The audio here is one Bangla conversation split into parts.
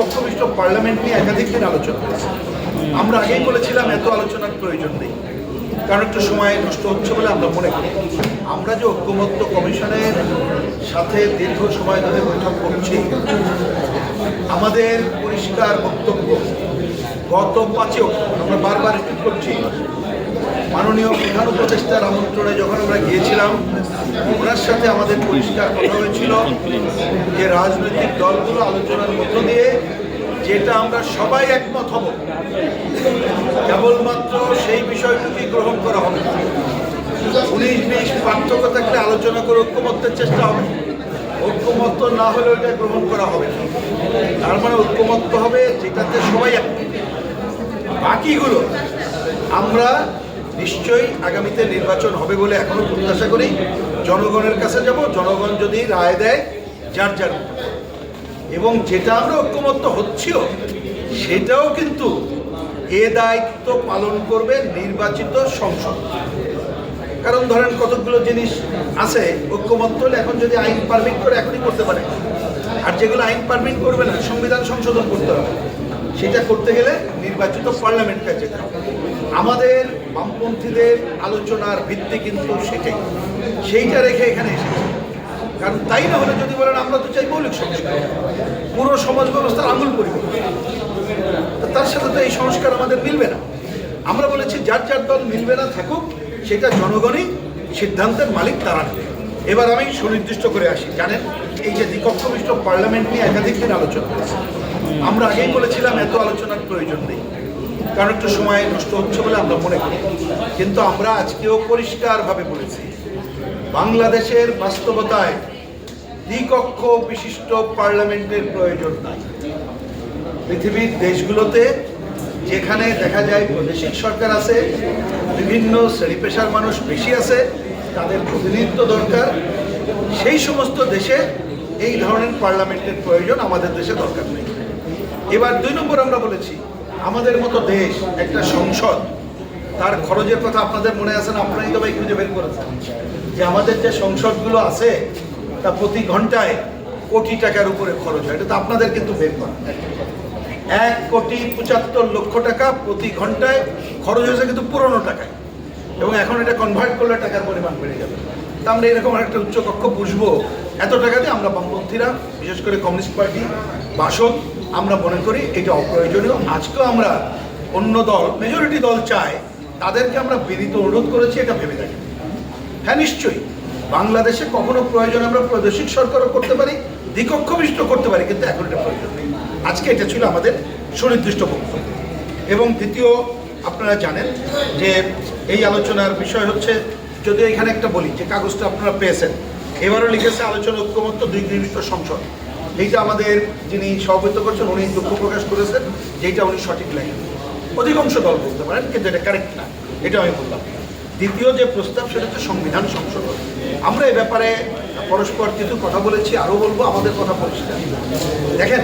দ্বিকক্ষবিষ্ট পার্লামেন্ট নিয়ে একাধিক দিন আলোচনা হয়েছে। আমরা আগেই বলেছিলাম, এত আলোচনার প্রয়োজন নেই। কারণ একটু সময় নষ্ট হচ্ছে বলে আমরা মনে করি। আমরা যে ঐক্যমত্য কমিশনের সাথে দীর্ঘ সময় ধরে বৈঠক করছি, আমাদের পরিষ্কার বক্তব্য গত পাঁচে অক্টোবর আমরা বারবার রিপিট করছি। মাননীয় প্রধান উপদেষ্টার আমন্ত্রণে যখন আমরা গিয়েছিলাম ওনার সাথে আমাদের পরিষ্কার কথা হয়েছিল যে রাজনৈতিক দলগুলো আলোচনার মধ্য দিয়ে যেটা আমরা সবাই একমত হব, কেবলমাত্র সেই বিষয়টুকুই গ্রহণ করা হবে উনিশ বিশ পার্থক্য থাকলে আলোচনা করে ঐক্যমত্যের চেষ্টা হবে। ঐক্যমত্য না হলে ওইটা গ্রহণ করা হবে তার মানে ঐক্যমত্য হবে যেটাতে সবাই একমত বাকিগুলো আমরা নিশ্চয়ই আগামীতে নির্বাচন হবে বলে এখনও প্রত্যাশা করি। জনগণের কাছে যাব, জনগণ যদি রায় দেয়, যার যার এবং যেটা আমরা ঐক্যমত্য হচ্ছিও, সেটাও কিন্তু এ দায়িত্ব পালন করবে নির্বাচিত সংসদ। কারণ ধরেন কতগুলো জিনিস আছে, ঐক্যমত্য হলে এখন যদি আইন পারমিট করে, এখনই করতে পারে। আর যেগুলো আইন পারমিট করবে না, সংবিধান সংশোধন করতে হবে। সেটা করতে গেলে নির্বাচিত পার্লামেন্টকে যেতে হবে। আমাদের বামপন্থীদের আলোচনার ভিত্তি কিন্তু সেটাই। সেইটা রেখে এখানে এসেছি। কারণ তাই না হলে যদি বলেন, আমরা তো চাই মৌলিক সংস্কার। পুরো সমাজ ব্যবস্থার আঙুল পরিবর্তন তার সাথে তো এই সংস্কার আমাদের মিলবে না। আমরা বলেছি, যার যার দল মিলবে না থাকুক, সেটা জনগণই সিদ্ধান্তের মালিক তারা নেবে। এবার আমি সুনির্দিষ্ট করে আসি। জানেন, এই যে দ্বিকক্ষবিষ্ট পার্লামেন্ট নিয়ে একাধিক দিন আলোচনা হয়েছে। আমরা আগেই বলেছিলাম, এত আলোচনার প্রয়োজন নেই। কারণ একটু সময় নষ্ট হচ্ছে বলে আমরা মনে করি। কিন্তু আমরা আজকেও পরিষ্কারভাবে বলেছি, বাংলাদেশের বাস্তবতায় দ্বিকক্ষ বিশিষ্ট পার্লামেন্টের প্রয়োজন নাই। পৃথিবীর দেশগুলোতে যেখানে দেখা যায় প্রাদেশিক সরকার আছে, বিভিন্ন শ্রেণি পেশার মানুষ বেশি আছে, তাদের প্রতিনিধিত্ব দরকার। সেই সমস্ত দেশে এই ধরনের পার্লামেন্টের প্রয়োজন আমাদের দেশে দরকার নেই। এবার দুই নম্বর আমরা বলেছি আমাদের মতো দেশ, একটা সংসদ, তার খরচের কথা আপনাদের মনে আছে না? আপনারাই তো ভাই খুঁজে বের করেছেন। যে আমাদের যে সংসদগুলো আছে, তা প্রতি ঘন্টায় কোটি টাকার উপরে খরচ হয়। এটা তো আপনাদের কিন্তু বের করা। এক কোটি পঁচাত্তর লক্ষ টাকা প্রতি ঘন্টায় খরচ হয়েছে কিন্তু পুরনো টাকায়। এবং এখন এটা কনভার্ট করলে টাকার পরিমাণ বেড়ে যাবে। তা আমরা এরকম একটা উচ্চ কক্ষ বুঝব এত টাকাতে আমরা বামপন্থীরা, বিশেষ করে কমিউনিস্ট পার্টি বাসদ আমরা মনে করি এটা অপ্রয়োজনীয়। আজকেও আমরা অন্য দল মেজরিটি দল চায় তাদেরকে আমরা বিনীত অনুরোধ করেছি, এটা ভেবে দেখি হ্যাঁ নিশ্চয়ই। বাংলাদেশে কখনো প্রয়োজন আমরা প্রাদেশিক সরকারও করতে পারি, দ্বিকক্ষবিষ্ট করতে পারি, কিন্তু এখন এটা প্রয়োজন নেই। আজকে এটা ছিল আমাদের সুনির্দিষ্ট বক্তব্য। এবং দ্বিতীয়, আপনারা জানেন যে এই আলোচনার বিষয় হচ্ছে যদি এখানে একটা বলি, যে কাগজটা আপনারা পেয়েছেন। এবারও লিখেছে আলোচনা ঐক্যমত্য, দুই নির্দিষ্ট সংসদ। এইটা আমাদের যিনি সভাপতিত্ব করছেন, উনি দুঃখ প্রকাশ করেছেন যেটা উনি সঠিক লেখেন। অধিকাংশ দল বলতে পারেন, কিন্তু এটা কারেক্ট না। এটা আমি বললাম। দ্বিতীয় যে প্রস্তাব, সেটা হচ্ছে সংবিধান সংশোধন। আমরা এ ব্যাপারে পরস্পর কিছু কথা বলেছি, আরও বলব, আমাদের কথা পরিষ্কার দেখেন,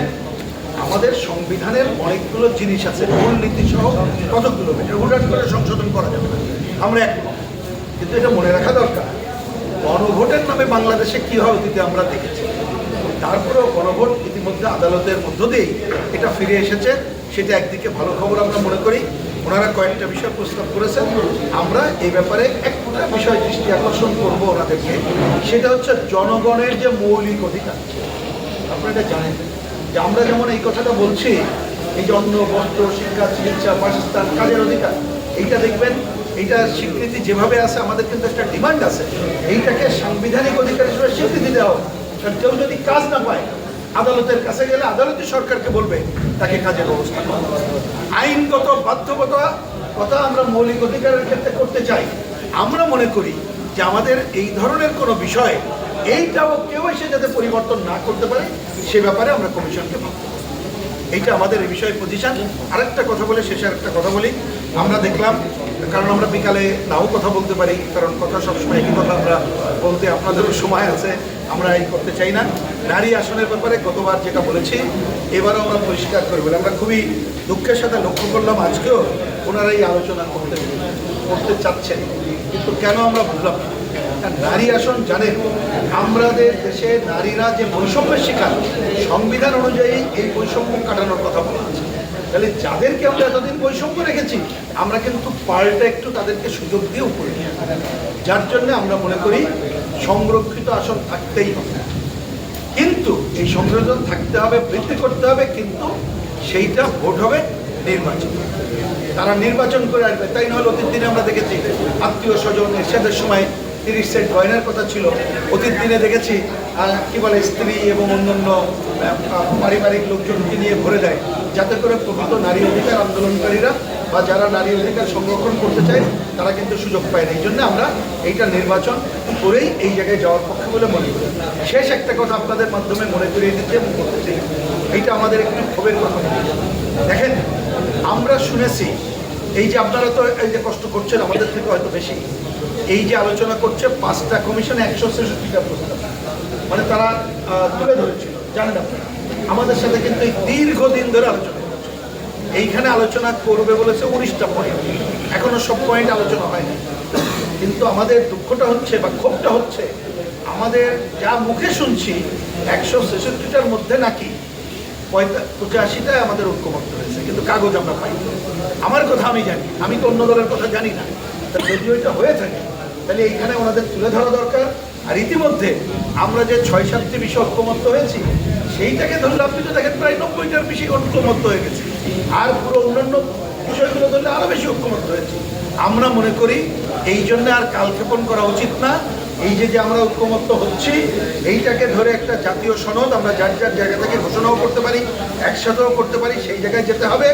আমাদের সংবিধানের অনেকগুলো জিনিস আছে মূলনীতি সহ কতগুলো? এটা হুটাট করে সংশোধন করা যাবে আমরা এক কিন্তু এটা মনে রাখা দরকার। গণভোটের নামে বাংলাদেশে কী হয় অতীতে আমরা দেখেছি। তারপরেও গণভোট ইতিমধ্যে আদালতের মধ্য দিয়েই এটা ফিরে এসেছে। সেটা একদিকে ভালো খবর আমরা মনে করি। ওনারা কয়েকটা বিষয় প্রস্তাব করেছেন। আমরা এই ব্যাপারে একটা বিষয় দৃষ্টি আকর্ষণ করব ওনাদেরকে। সেটা হচ্ছে জনগণের যে মৌলিক অধিকার। আপনারা এটা জানেন। যে আমরা যেমন এই কথাটা বলছি, এই যে অন্ন বস্ত্র শিক্ষা, চিকিৎসা বাসস্থান কাজের অধিকার, এইটা দেখবেন এইটা স্বীকৃতি যেভাবে আছে, আমাদের কিন্তু একটা ডিমান্ড আছে। এইটাকে সাংবিধানিক অধিকার হিসেবে স্বীকৃতি দেওয়া হোক। কারণ কেউ যদি কাজ না পায়, আদালতের কাছে গেলে আদালতই সরকারকে বলবে, তাকে কাজের ব্যবস্থা আইনগত বাধ্যকতা কথা আমরা মৌলিক অধিকারের ক্ষেত্রে করতে চাই। আমরা মনে করি যে আমাদের এই ধরনের কোনো বিষয়, এইটাও কেউ এসে যাতে পরিবর্তন না করতে পারে, সে ব্যাপারে আমরা কমিশনকে ভাবতে। এইটা আমাদের এই বিষয়ে পজিশন আরেকটা কথা বলে, শেষে আরেকটা কথা বলি। আমরা দেখলাম, কারণ আমরা বিকালে নাও কথা বলতে পারি, কারণ কথা সবসময় একই কথা, আমরা বলতে আপনাদেরও সময় আছে, আমরা এই করতে চাই না। নারী আসনের ব্যাপারে গতবার যেটা বলেছি, এবারও আমরা পরিষ্কার করে বলি, আমরা খুবই দুঃখের সাথে লক্ষ্য করলাম, আজকেও ওনারা এই আলোচনা করতে করতে চাচ্ছেন, কিন্তু কেন আমরা বুঝলাম নারী আসন জানেন আমাদের দেশে নারীরা যে বৈষম্যের শিকার, সংবিধান অনুযায়ী এই বৈষম্য কাটানোর কথা বলা আছে। তাহলে যাদেরকে আমরা এতদিন বৈষম্য রেখেছি, আমরা কিন্তু পাল্টা একটু তাদেরকে সুযোগ দিয়ে উপরে নিয়ে যার জন্য আমরা মনে করি সংরক্ষিত আসন থাকতেই হবে। কিন্তু এই সংযোজন থাকতে হবে, বৃদ্ধি করতে হবে, কিন্তু সেইটা ভোট হবে নির্বাচন। তারা নির্বাচন করে আসবে, তাই নাহলে অতীত দিনে আমরা দেখেছি আত্মীয় স্বজন এরশাদের সময় তিরিশ সেন্ট গয়নার কথা ছিল, অতীত দিনে দেখেছি কি বলে, স্ত্রী এবং অন্যান্য পারিবারিক লোকজনকে নিয়ে ভরে দেয়, যাতে করে প্রকৃত নারী অধিকার আন্দোলনকারীরা বা যারা নারী অধিকার সংরক্ষণ করতে চায়, তারা কিন্তু সুযোগ পায় না এই জন্য আমরা এইটা নির্বাচন করেই এই জায়গায় যাওয়ার পক্ষে বলে মনে করি শেষ একটা কথা আপনাদের মাধ্যমে মনে করিয়ে দিতে এবং করতে চাই, এইটা আমাদের একটু ক্ষোভের কথা। দেখেন, আমরা শুনেছি, এই যে আপনারা তো এই যে কষ্ট করছেন, আমাদের থেকে হয়তো বেশি এই যে আলোচনা করছে, পাঁচটা কমিশন একশো ছেষট্টিটা প্রস্তাব মানে তারা তুলে ধরেছিল, জানেন আপনারা। আমাদের সাথে কিন্তু এই দীর্ঘদিন ধরে আলোচনা করছে এইখানে আলোচনা করবে বলেছে উনিশটা পয়েন্ট এখনও সব পয়েন্ট আলোচনা হয়নি। কিন্তু আমাদের দুঃখটা হচ্ছে বা ক্ষোভটা হচ্ছে, আমাদের যা মুখে শুনছি, একশো ছেষট্টিটার মধ্যে নাকি পঁচাশিটায় আমাদের ঐক্যমত্য হয়েছে, কিন্তু কাগজ আমরা পাই আমার কথা আমি জানি, আমি তো অন্য দলের কথা জানি না। যদি ওইটা হয়ে থাকে তাহলে এইখানে ওনাদের তুলে ধরা দরকার। আর ইতিমধ্যে আমরা যে ছয়, সাতটি বিষয় ঐক্যমত্য হয়েছি, সেইটাকে ধরলে আপনি তো দেখেন প্রায় নব্বইটার বেশি ঐক্যমত্য হয়ে গেছে। আর পুরো অন্যান্য বিষয়গুলো ধরলে আরও বেশি ঐক্যমত্য হয়েছে। আমরা মনে করি এই জন্য আর কালক্ষেপণ করা উচিত না। এই যে যে আমরা ঐক্যমত্য হচ্ছি, এইটাকে ধরে একটা জাতীয় সনদ আমরা যার যার জায়গা থেকে ঘোষণাও করতে পারি, একসাথেও করতে পারি, সেই জায়গায় যেতে হবে।